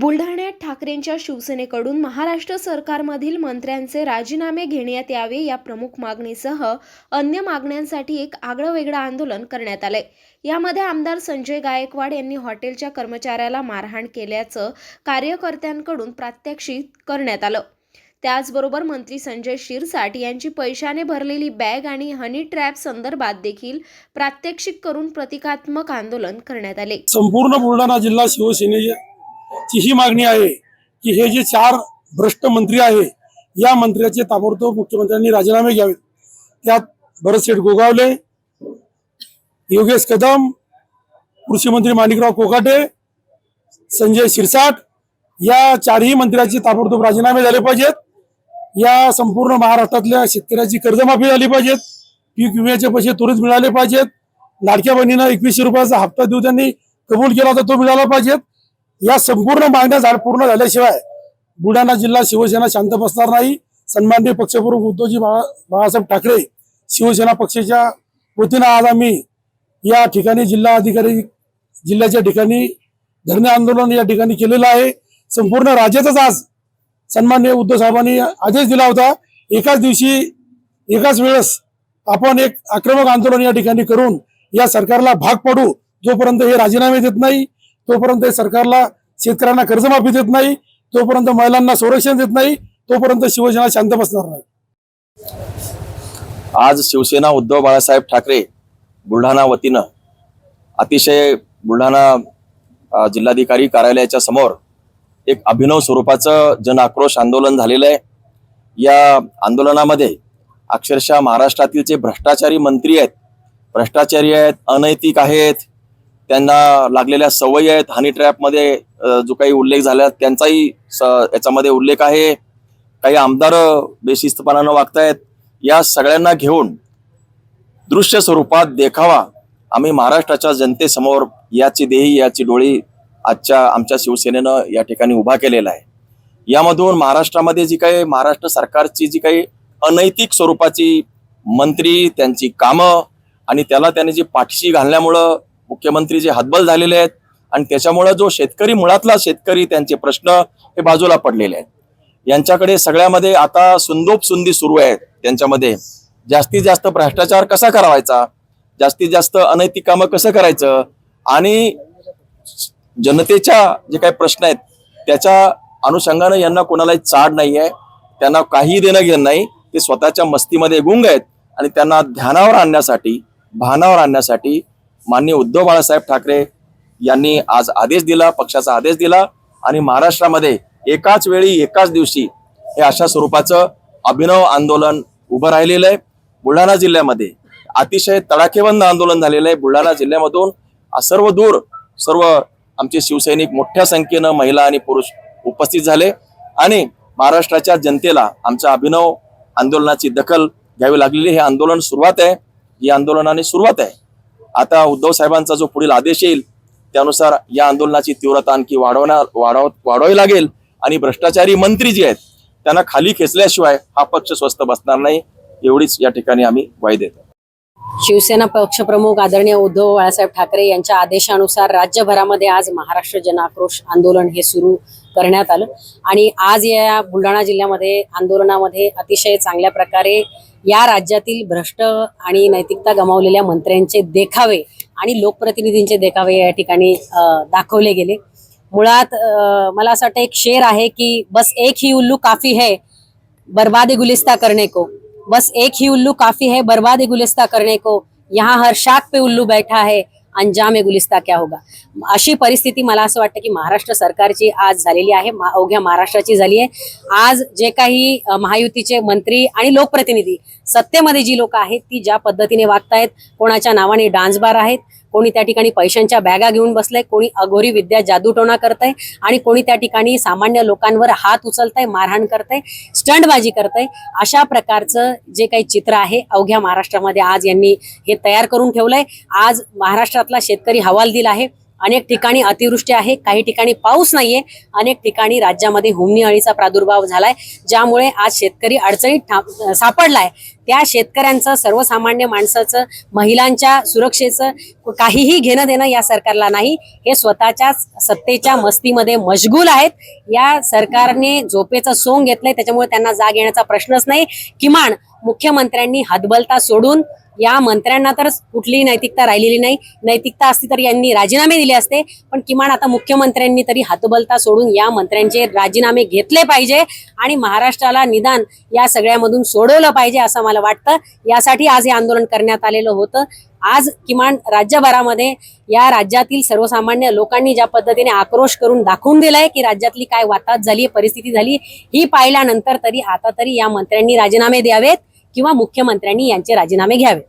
बुलढाण्यात ठाकरेंच्या शिवसेनेकडून महाराष्ट्र सरकारमधील मंत्र्यांचे राजीनामे घेण्यात यावे या प्रमुख मागणीसह अन्य मागण्यांसाठी एक आगळंवेगळं आंदोलन करण्यात आलंय. यामध्ये आमदार संजय गायकवाड यांनी हॉटेलच्या कर्मचाऱ्याला मारहाण केल्याचं कार्यकर्त्यांकडून प्रात्यक्षिक करण्यात आलं. त्याचबरोबर मंत्री संजय शिरसाट यांची पैशाने भरलेली बॅग आणि हनी ट्रॅप संदर्भात देखील प्रात्यक्षिक करून प्रतिकात्मक आंदोलन करण्यात आले. संपूर्ण बुलढाणा जिल्हा ची ही मागणी आहे की हे जे चार भ्रष्ट मंत्री आहे या मंत्र्याचे ताबडतोब मुख्यमंत्र्यांनी राजीनामे घ्यावेत. त्यात भरतशेठ गोगावले योगेश कदम कृषी मंत्री माणिकराव कोकाटे संजय शिरसाट या चारही मंत्र्याचे ताबडतोब राजीनामे झाले पाहिजेत. या संपूर्ण महाराष्ट्रातल्या शेतकऱ्याची कर्जमाफी झाली पाहिजेत. पीक विम्याचे पैसे त्वरित मिळाले पाहिजेत. लाडक्या बहिणीनं एकवीसशे रुपयाचा हप्ता देऊ त्यांनी कबूल केला तर तो मिळाला पाहिजेत. या संपूर्ण मागण्या झाड पूर्ण झाल्याशिवाय बुलढाणा जिल्हा शिवसेना शांत बसणार नाही. सन्माननीय पक्षप्रमुख उद्धवजी बाळा बाळासाहेब ठाकरे शिवसेना पक्षाच्या वतीनं आज आम्ही या ठिकाणी जिल्हा अधिकारी जिल्ह्याच्या ठिकाणी धरणे आंदोलन या ठिकाणी केलेलं आहे. संपूर्ण राज्यातच आज सन्माननीय उद्धव साहेबांनी आदेश दिला होता. एकाच दिवशी एकाच वेळेस आपण एक आक्रमक आंदोलन या ठिकाणी करून या सरकारला भाग पाडू जोपर्यंत हे राजीनामे देत नाही तोपर्यंत सरकारला शेतकऱ्यांना कर्जमाफी देत नाही तोपर्यंत महिलांना संरक्षण देत नाही तोपर्यंत शिवसेना शांत बसणार नाही. आज शिवसेना उद्धव बाळासाहेब ठाकरे बुलढाणा वतीनं अतिशय बुलढाणा जिल्हाधिकारी कार्यालयाच्या समोर एक अभिनव स्वरूपाचं जन आक्रोश आंदोलन झालेलं आहे. या आंदोलनामध्ये अक्षरशः महाराष्ट्रातील जे भ्रष्टाचारी मंत्री आहेत भ्रष्टाचारी आहेत अनैतिक आहेत त्यांना लागलेल्या सवयी आहेत. हनी ट्रॅपमध्ये जो काही उल्लेख झाला त्यांचाही स याच्यामध्ये उल्लेख आहे. काही आमदार बेशिस्तपणानं वागतायत. या सगळ्यांना घेऊन दृश्य स्वरूपात देखावा. आम्ही महाराष्ट्राच्या जनतेसमोर याची देही याची डोळी आजच्या आमच्या शिवसेनेनं या ठिकाणी उभा केलेला आहे. यामधून महाराष्ट्रामध्ये जी काही महाराष्ट्र सरकारची जी काही अनैतिक स्वरूपाची मंत्री त्यांची कामं आणि त्याला त्याने जी पाठीशी घालण्यामुळं मुख्यमंत्री जे हतबल झालेले आहेत आणि त्याच्यामुळं जो शेतकरी मुळातला शेतकरी त्यांचे प्रश्न हे बाजूला पडलेले आहेत. यांच्याकडे सगळ्यामध्ये आता सुंदोप सुंदी सुरू आहेत. त्यांच्यामध्ये जास्तीत जास्त भ्रष्टाचार कसा करावायचा? जास्तीत जास्त अनैतिक कामं कसं करायचं? आणि जनतेच्या जे काही प्रश्न आहेत त्याच्या अनुषंगानं यांना कोणालाही चाड नाही आहे त्यांना काही देणं घेणं नाही. ते स्वतःच्या मस्तीमध्ये गुंग आहेत आणि त्यांना ध्यानावर आणण्यासाठी भानावर आणण्यासाठी माननीय उद्धव बाळासाहेब ठाकरे यांनी आज आदेश दिला पक्षाचा आदेश दिला आणि महाराष्ट्रामध्ये एकाच वेळी एकाच दिवशी हे अशा स्वरूपाचं अभिनव आंदोलन उभं राहिलेलं आहे. बुलढाणा जिल्ह्यामध्ये अतिशय तडाखेबंद आंदोलन झालेलं आहे. बुलढाणा जिल्ह्यामधून सर्व दूर सर्व आमचे शिवसैनिक मोठ्या संख्येनं महिला आणि पुरुष उपस्थित झाले आणि महाराष्ट्राच्या जनतेला आमच्या अभिनव आंदोलनाची दखल घ्यावी लागलेली. हे आंदोलन सुरुवात आहे. या आंदोलनाने सुरुवात आहे. आता उद्धव साहेबांचा जो पुढील आदेश येईल त्यानुसार या आंदोलनाची तीव्रता आणखी वाढवणार वाढव वाढवावी लागेल. आणि भ्रष्टाचारी मंत्री जे आहेत त्यांना खाली खेचल्याशिवाय हा पक्ष स्वस्त बसणार नाही. एवढीच या ठिकाणी आम्ही ग्वाही देतो. शिवसेना पक्षप्रमुख आदरणीय उद्धव बाळासाहेब ठाकरे यांच्या आदेशानुसार राज्यभरामध्ये आज महाराष्ट्र जन आक्रोश आंदोलन हे सुरू करण्यात आलं. आणि आज या बुलढाणा जिल्ह्यामध्ये आंदोलनामध्ये अतिशय चांगल्या प्रकारे या राज्यातील भ्रष्ट आणि नैतिकता गमावलेल्या मंत्र्यांचे देखावे आणि लोकप्रतिनिधींचे देखावे या ठिकाणी दाखवले गेले. मुळात मला असं वाटतं एक शेर आहे की बस एक ही उल्लू काफी है बर्बादे गुलिस्ता करने को. बस एक ही उल्लू काफी है बर्बादे गुलिस्ता करने को. यहाँ हर शाख पे उल्लू बैठा है अंजाम गुलिस्ता क्या होगा? अशी परिस्थिती मला असं वाटतं की महाराष्ट्र सरकारची आज झालेली आहे मा- अवघ्या महाराष्ट्राची झाली आहे. आज जे काही महायुतीचे मंत्री आणि लोकप्रतिनिधी सत्तेमध्ये जी लोक आहेत ती ज्या पद्धतीने वागतायत कोणाच्या नावाने डान्सबार आहेत कोणी त्या ठिकाणी पैशांच्या बॅगा घेऊन बसलंय कोणी अघोरी विद्या जादूटोणा करतंय आणि कोणी त्या ठिकाणी सामान्य लोकांवर हात उचलतंय मारहाण करतंय स्टंटबाजी करतंय अशा प्रकारचं जे काही चित्र आहे अवघ्या महाराष्ट्रामध्ये आज यांनी हे तयार करून ठेवलंय. आज महाराष्ट्रातला शेतकरी हवाल दिला आहे. अनेक ठिकाणी अतिवृष्टी आहे काही ठिकाणी पाऊस नाहीये अनेक ठिकाणी राज्यामध्ये हुमणी अळीचा प्रादुर्भाव झालाय ज्यामुळे आज शेतकरी अडचणीत सापडलाय. त्या शेतकऱ्यांचं सर्वसामान्य माणसाचं महिलांच्या सुरक्षेचं काहीही घेणं देणं या सरकारला नाही. हे स्वतःच्याच सत्तेच्या मस्तीमध्ये मशगूल आहेत. या सरकारने झोपेचं सोंग घेतलंय त्याच्यामुळे त्यांना जाग येण्याचा प्रश्नच नाही. किमान मुख्यमंत्र्यांनी हतबलता सोडून या मंत्र्यांना तर कुठलीही नैतिकता राहिलेली नाही. नैतिकता असती तर यांनी राजीनामे दिले असते पण किमान आता मुख्यमंत्र्यांनी तरी हातबलता सोडून या मंत्र्यांचे राजीनामे घेतले पाहिजे आणि महाराष्ट्राला निदान या सगळ्यामधून सोडवलं पाहिजे असं मला वाटतं. यासाठी आज हे आंदोलन करण्यात आलेलं होतं. आज किमान राज्यभरामध्ये या राज्यातील सर्वसामान्य लोकांनी ज्या पद्धतीने आक्रोश करून दाखवून दिलाय की राज्यातली काय वाताच झाली परिस्थिती झाली ही पाहिल्यानंतर तरी आता तरी या मंत्र्यांनी राजीनामे द्यावेत किंवा मुख्यमंत्र्यांनी यांचे राजीनामे घ्यावे